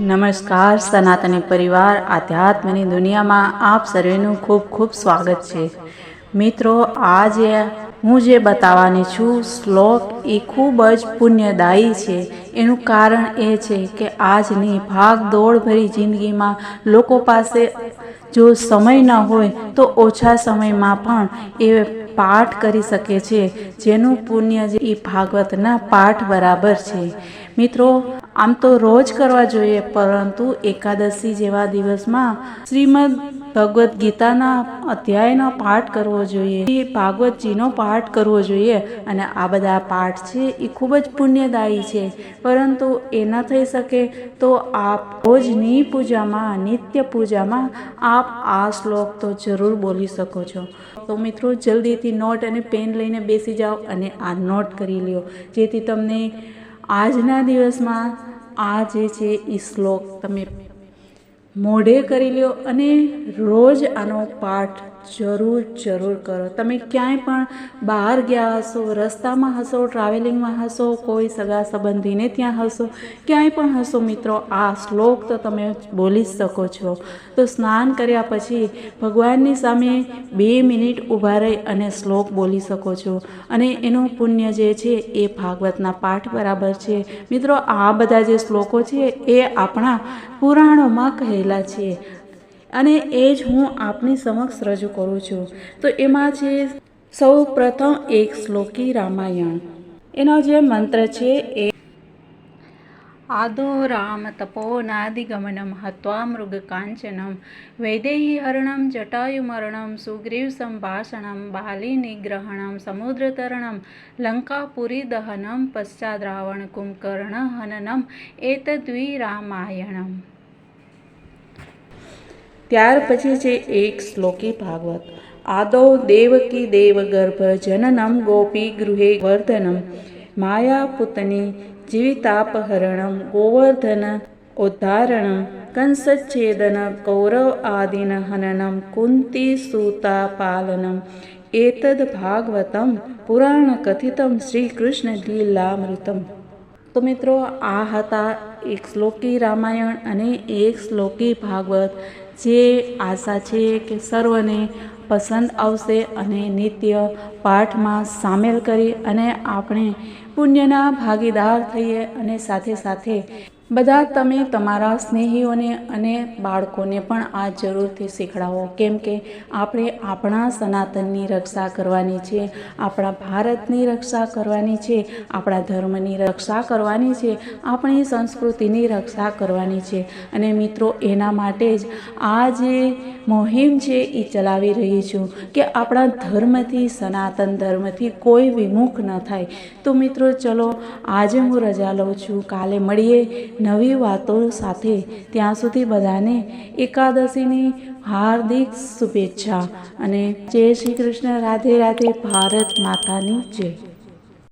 નમસ્કાર, સનાતની પરિવાર, આધ્યાત્મની દુનિયામાં આપ સર્વેનું ખૂબ ખૂબ સ્વાગત છે. મિત્રો, આજે હું જે બતાવવાની છું, શ્લોક એ ખૂબ જ પુણ્યદાયી છે. એનું કારણ એ છે કે આજની ભાગ દોડભરી જિંદગીમાં લોકો પાસે જો સમય ન હોય, તો ઓછા સમયમાં પણ એ પાઠ કરી શકે છે. જેનું પુણ્ય જે એ ભાગવતના પાઠ બરાબર છે. મિત્રો આમ તો રોજ કરવા જોઈએ, પરંતુ એકાદશી જેવા દિવસમાં શ્રીમદ ભગવદ્ ગીતાના અધ્યાયનો પાઠ કરવો જોઈએ ભાગવતજીનો પાઠ કરવો જોઈએ. અને આ બધા પાઠ છે એ ખૂબ જ પુણ્યદાયી છે. પરંતુ એ ન થઈ શકે તો આપ રોજની પૂજામાં, નિત્ય પૂજામાં આપ આ શ્લોક તો જરૂર બોલી શકો છો. તો મિત્રો, જલ્દીથી નોટ અને પેન લઈને બેસી જાઓ અને આ નોટ કરી લ્યો. જેથી તમને આજના દિવસમાં આ જે છે એ શ્લોક તમે મોઢે કરી લ્યો અને રોજ આનો પાઠ જરૂર જરૂર કરો. તમે ક્યાંય પણ બહાર ગયા હશો, રસ્તામાં હશો ટ્રાવેલિંગમાં હશો, કોઈ સગા સંબંધીને ત્યાં હશો, ક્યાંય પણ હશો મિત્રો, આ શ્લોક તો તમે બોલી જ શકો છો. તો સ્નાન કર્યા પછી ભગવાનની સામે બે મિનિટ ઊભા રહી અને શ્લોક બોલી શકો છો. અને એનું પુણ્ય જે છે એ ભાગવતના પાઠ બરાબર છે. મિત્રો, આ બધા જે શ્લોકો છે એ આપણા પુરાણોમાં કહેલા છે. અને એ જ હું આપની સમક્ષ રજૂ કરું છું. તો એમાં છે સૌ પ્રથમ એક શ્લોકી રામાયણ. એનો જે મંત્ર છે એ આદો રામ તપોનાદિગમનમ હત્વા મૃગ કાંચનમ, વૈદેહી હરણમ જટાયુમરણમ સુગ્રીવ સંભાષણમ બાલી નિગ્રહણમ સમુદ્રતરણમ લંકાપુરી દહનમ પશ્ચાદ રાવણ કુંભકર્ણ હનનમ એતદ્વિ રામાયણમ ત્યાર પછી છે એક શ્લોકી ભાગવત. આદો દેવકી દેવગર્ભ જનનમ ગોપી ગૃહે વર્ધનમ. માયાપુતની જીવિતાપહરણમ ગોવર્ધન ઉદ્ધારણમ કંસચ્છેદન કૌરવ આદિન હનનમ કુંતી સૂતા પાલનમ એતદ ભાગવતમ પુરાણ કથિતમ શ્રી કૃષ્ણ લીલામૃતમ. તો મિત્રો, આ હતા એક શ્લોકી રામાયણ અને એક શ્લોકી ભાગવત. જે આશા છે કે સર્વને પસંદ આવશે અને નિત્ય પાઠમાં સામેલ કરી અને આપણે પુણ્યના ભાગીદાર થઈએ અને સાથે સાથે બધા તમે તમારા સ્નેહીઓને અને બાળકોને પણ આ જરૂરથી શીખડાવો. કેમ કે આપણે આપણા સનાતનની રક્ષા કરવાની છે, આપણા ભારતની રક્ષા કરવાની છે, આપણા ધર્મની રક્ષા કરવાની છે, આપણી સંસ્કૃતિની રક્ષા કરવાની છે. અને મિત્રો, એના માટે જ આ જે મોહિમ છે એ ચલાવી રહી છું કે આપણા ધર્મથી, સનાતન ધર્મથી કોઈ વિમુખ ન થાય. તો મિત્રો, ચલો આજે હું રજા લઉં છું. કાલે મળીએ. નવી વાતો સાથે ત્યાં સુધી બધાને એકાદશીની હાર્દિક શુભેચ્છા અને જય શ્રી કૃષ્ણ, રાધે રાધે, ભારત માતાની જય.